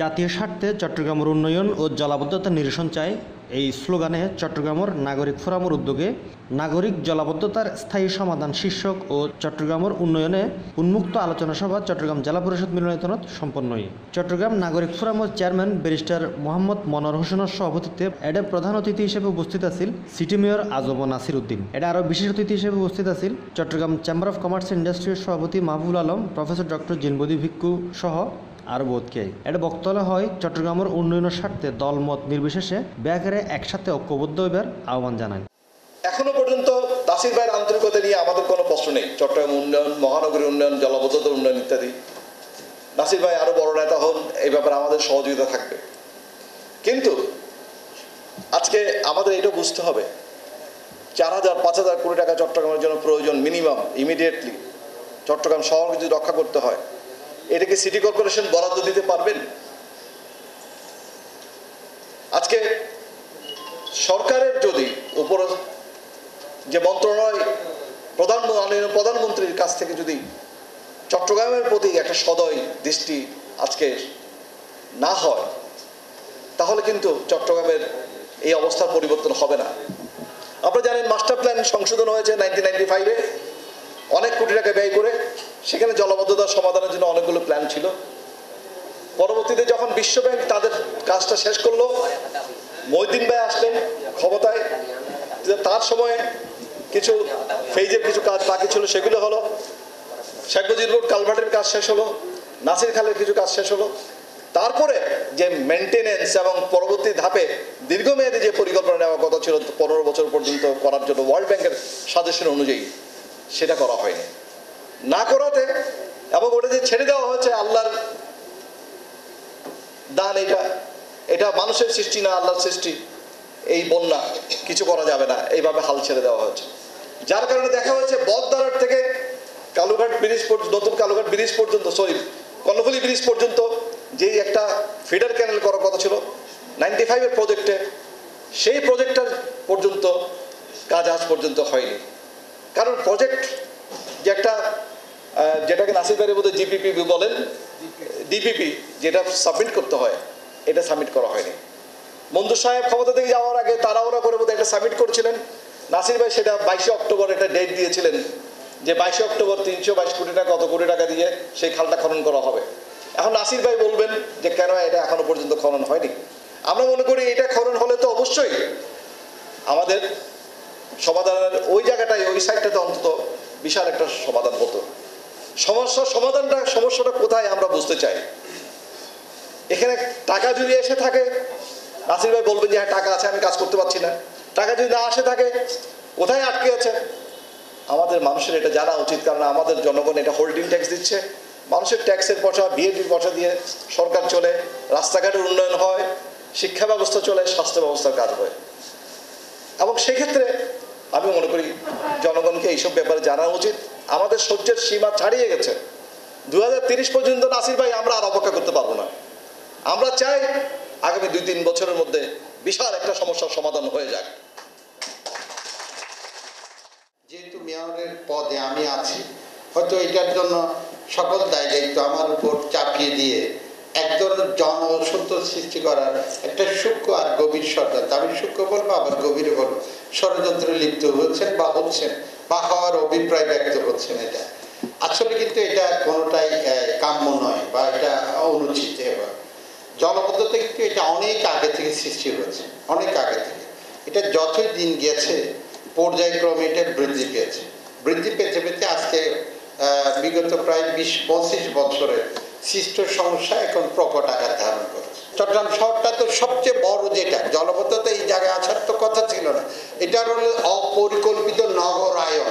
জাতীয় স্বার্থে চট্টগ্রামের উন্নয়ন ও জলাবদ্ধতা নিরসন চায় এই স্লোগানে চট্টগ্রামের নাগরিক ফোরামের উদ্যোগে নাগরিক জলাবদ্ধতার স্থায়ী সমাধান শীর্ষক ও চট্টগ্রামের উন্নয়নে উন্মুক্ত আলোচনা সভা চট্টগ্রাম জেলা পরিষদ মিলনায়তনত সম্পন্ন হয় চট্টগ্রাম নাগরিক ফোরামের চেয়ারম্যান ব্যারিস্টার মোহাম্মদ মনোর হোসেনের সভাপতিত্বে এডে প্রধান অতিথি হিসেবে উপস্থিত আছিল সিটি মেয়র আজম নাসির উদ্দিন। এটা আরও বিশেষ অতিথি হিসেবে উপস্থিত আছিল চট্টগ্রাম চেম্বার অফ কমার্স ইন্ডাস্ট্রির সভাপতি মাহবুল আলম, প্রফেসর ডক্টর জিনবদি ভিক্ষু সহ আর বোধকে। এটা বক্তব্য হয় চট্টগ্রামের উন্নয়নের স্বার্থে দলমত নির্বিশেষে ব্যাকারে একসাথে ঐক্যবদ্ধ হইবার আহ্বান জানান এখনও পর্যন্ত নাসির ভাইয়ের আন্তরিকতা নিয়ে আমাদের কোনো প্রশ্ন নেই। চট্টগ্রাম উন্নয়ন মহানগরীর উন্নয়ন, জলবদ্ধতা উন্নয়ন ইত্যাদি। নাসির ভাই আরও বড় নেতা হন, এই ব্যাপারে আমাদের সহযোগিতা থাকবে। কিন্তু আজকে আমাদের এটা বুঝতে হবে, চার হাজার, পাঁচ হাজার কোটি টাকা চট্টগ্রামের জন্য প্রয়োজন মিনিমাম ইমিডিয়েটলি চট্টগ্রাম শহরকে যদি রক্ষা করতে হয় এটাকে সিটি কর্পোরেশন বরাদ্দ দিতে পারবেন? আজকে সরকারের যদি উপর যে মন্ত্রণালয় প্রধান প্রধানমন্ত্রীর কাছ থেকে যদি চট্টগ্রামের প্রতি একটা সদয় দৃষ্টি আজকে না হয়, তাহলে কিন্তু চট্টগ্রামের এই অবস্থার পরিবর্তন হবে না। আপনারা জানেন, মাস্টার প্ল্যান সংশোধন হয়েছে নাইনটিন নাইনটি ফাইভে। অনেক কোটি টাকা ব্যয় করে সেখানে জলবদ্ধতার সমাধানের জন্য অনেকগুলো প্ল্যান ছিল। পরবর্তীতে যখন বিশ্বব্যাংক তাদের কাজটা শেষ করল মহিদিন ভাই আসলেন ক্ষমতায়। তার সময়ে কিছু ফেজের কিছু কাজ বাকি ছিল, সেগুলো হলো শেখ মুজিবুর কালভার্টের কাজ শেষ হলো, নাসির খালের কিছু কাজ শেষ হলো। তারপরে যে মেনটেনেন্স এবং পরবর্তী ধাপে দীর্ঘমেয়াদী যে পরিকল্পনা নেওয়ার কথা ছিল, পনেরো বছর পর্যন্ত করার জন্য ওয়ার্ল্ড ব্যাংকের সাজেশন অনুযায়ী সেটা করা হয়নি। না করাতে এবং ওটা যে ছেড়ে দেওয়া হয়েছে, আল্লাহর দান এটা এটা মানুষের সৃষ্টি না আল্লাহর সৃষ্টি, এই বন্যা কিছু করা যাবে না, এইভাবে হাল ছেড়ে দেওয়া হয়েছে। যার কারণে দেখা হয়েছে বদদারার থেকে কালুঘাট ব্রিজ পর্যন্ত নতুন কালুঘাট ব্রিজ পর্যন্ত, সরি, কর্ণফুলি ব্রিজ পর্যন্ত যেই একটা ফিডার ক্যানেল করার কথা ছিল, নাইনটি ফাইভের প্রজেক্টে, সেই প্রজেক্টটার পর্যন্ত কাজ আজ পর্যন্ত হয়নি। কারণ প্রজেক্ট যে একটা যেটাকে নাসির ভাইয়ের মধ্যে জিপিপি বলেন ডিপিপি যেটা সাবমিট করতে হয় এটা সাবমিট করা হয়নি। মন্দু সাহেব ক্ষমতা থেকে যাওয়ার আগে তাড়াহুড়া করে বোধহয় একটা সাবমিট করছিলেন। নাসির ভাই সেটা বাইশে অক্টোবর একটা ডেট দিয়েছিলেন যে বাইশে অক্টোবর তিনশো বাইশ কোটি টাকা কত কোটি টাকা দিয়ে সেই খালটা খনন করা হবে। এখন নাসির ভাই বলবেন যে কেন এটা এখনও পর্যন্ত খনন হয়নি? আমরা মনে করি এটা খনন হলে তো অবশ্যই আমাদের সমাধানের ওই জায়গাটায় ওই সাইডটাতে অন্তত বিশাল একটা সমাধান হতো। সমস্যার সমাধানটা, সমস্যাটা কোথায় আমরা বুঝতে চাই। এখানে টাকা যদি এসে থাকে নাসির ভাই বলবেন যে হ্যাঁ টাকা আছে, আমি কাজ করতে পারছি না। টাকা যদি না আসে থাকে, কোথায় আটকে আছে? আমাদের মানুষের এটা জানা উচিত, কারণ আমাদের জনগণ এটা হোল্ডিং ট্যাক্স দিচ্ছে। মানুষের ট্যাক্সের পয়সা বিএটির পয়সা দিয়ে সরকার চলে, রাস্তাঘাটের উন্নয়ন হয়, শিক্ষা ব্যবস্থা চলে, স্বাস্থ্য ব্যবস্থার কাজ হয়। এবং সেক্ষেত্রে আমি মনে করি জনগণকে এইসব ব্যাপারে জানা উচিত। আমাদের সহ্যের সীমা ছাড়িয়ে গেছে। দু পর্যন্ত নাসির ভাই আমরা আর অপেক্ষা করতে পারব না। আমরা চাই আগামী দুই তিন বছরের মধ্যে বিশাল একটা সমস্যার সমাধান হয়ে যাক। যেহেতু মেয়রের পদে আমি আছি, হয়তো এটার জন্য সকল দায় দায়িত্ব আমার উপর চাপিয়ে দিয়ে এক ধরনের জন অসন্তোষ সৃষ্টি করার একটা সূক্ষ্ম আর গভীর ষড়যন্ত্র আমি সূক্ষ্ম বলব আবার গভীরে বলব ষড়যন্ত্রে লিপ্ত হচ্ছেন বা হচ্ছেন। বা হওয়ার অভিপ্রায় ব্যক্ত করছেন এটা। আসলে কিন্তু এটা কোনোটাই কাম্য নয় বা এটা অনুচিত এবার। জলবদ্ধতা কিন্তু এটা অনেক আগে থেকে সৃষ্টি হয়েছে, অনেক আগে থেকে। এটা যতই দিন গেছে পর্যায়ক্রমে এটা বৃদ্ধি পেয়েছে। বৃদ্ধি পেতে পেতে আজকে বিগত প্রায় বিশ, পঁচিশ বছরের সৃষ্ট সমস্যা এখন প্রকট আকার ধারণ করেছে। চট্টগ্রাম শহরটা তো সবচেয়ে বড় যেটা জলবদ্ধতা এই জায়গায় আসার তো কথা এটার হলো অপরিকল্পিত নগরায়ন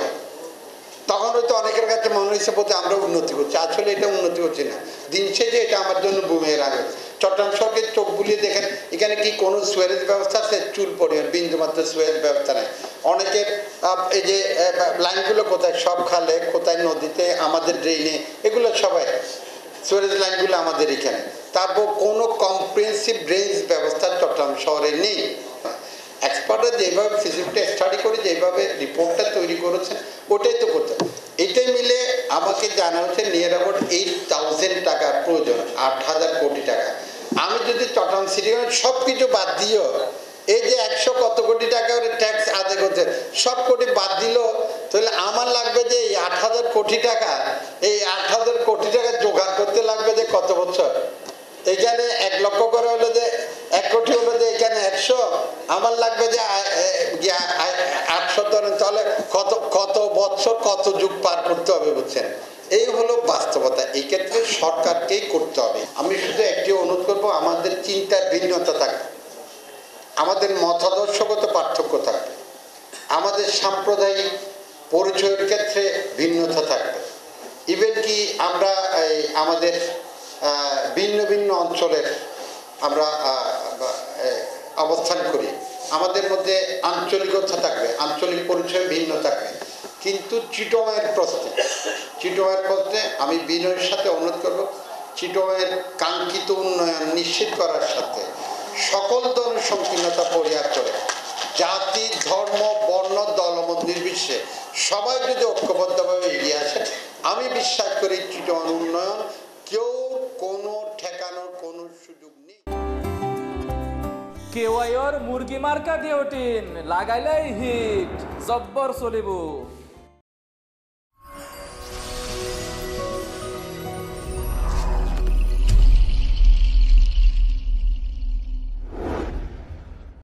তখন হয়তো অনেকের কাছে মনে হয়েছে বলতে আমরা উন্নতি করছি। আসলে এটা উন্নতি হচ্ছে না। দিন শেষে এটা আমার জন্য বুমের আগে চট্টগ্রাম শহরকে চোখ বুলিয়ে দেখেন, এখানে কি কোনো সুয়ারেজ ব্যবস্থা আছে? চুল পরিমাণ বিন্দুমাত্র সুয়ারেজ ব্যবস্থা নেই। অনেকের এই যে লাইনগুলো কোথায়? সব খালে, কোথায়? নদীতে, আমাদের ড্রেনে এগুলো সবাই সুয়ারেজ লাইনগুলো আমাদের এখানে। তারপর কোনো কম্প্রিহেন্সিভ ড্রেনেজ ব্যবস্থা চট্টগ্রাম শহরে নেই। এক্সপার্টরা যেভাবে ফিজিক্যাল স্টাডি করে যেভাবে রিপোর্টটা তৈরি করেছেন ওটাই তো করতে এটাই মিলে আমাকে জানা হচ্ছে নিয়ার অ্যাবাউট এইট থাউজেন্ড টাকার প্রয়োজন, আট হাজার কোটি টাকা। আমি যদি চট্টগ্রাম সিটি সব কিছু বাদ দিও এই যে একশো কত কোটি টাকা করে ট্যাক্স আদায় করছে, সব কোটি বাদ দিল, তাহলে আমার লাগবে যে এই আট হাজার কোটি টাকা বছর কত যুগ পার করতে হবে বুঝছেন? এই হলো বাস্তবতা। এই ক্ষেত্রে সরকারকেই করতে হবে। আমি শুধু একটি অনুরোধ করব, আমাদের চিন্তার ভিন্নতা থাকবে। আমাদের মতাদর্শগত পার্থক্য থাকবে। আমাদের সাম্প্রদায়িক পরিচয়ের ক্ষেত্রে ভিন্নতা থাকবে। ইভেন কি আমরা আমাদের ভিন্ন ভিন্ন অঞ্চলের আমরা অবস্থান করি। আমাদের মধ্যে আঞ্চলিকতা থাকবে, আঞ্চলিক পরিচয় ভিন্ন থাকবে। কিন্তু চিটমের প্রশ্নে চিটমের প্রশ্নে আমি বিনয়ের সাথে অনুরোধ করব চিটমের কাঙ্ক্ষিত উন্নয়ন নিশ্চিত করার সাথে সকল ধরনের সংকীর্ণতা পরিহার করে জাতি, ধর্ম, বর্ণ দলমত নির্বিশেষে সবাই যদি ঐক্যবদ্ধভাবে এগিয়ে আসে, আমি বিশ্বাস করি চিটন উন্নয়ন কেউ কোনো ঠেকানোর কোনো সুযোগ নেই। কেওয়াইর মুরগি মার্কা ডিওটিন লাগাইলাই হিট, জব্বর চলিব।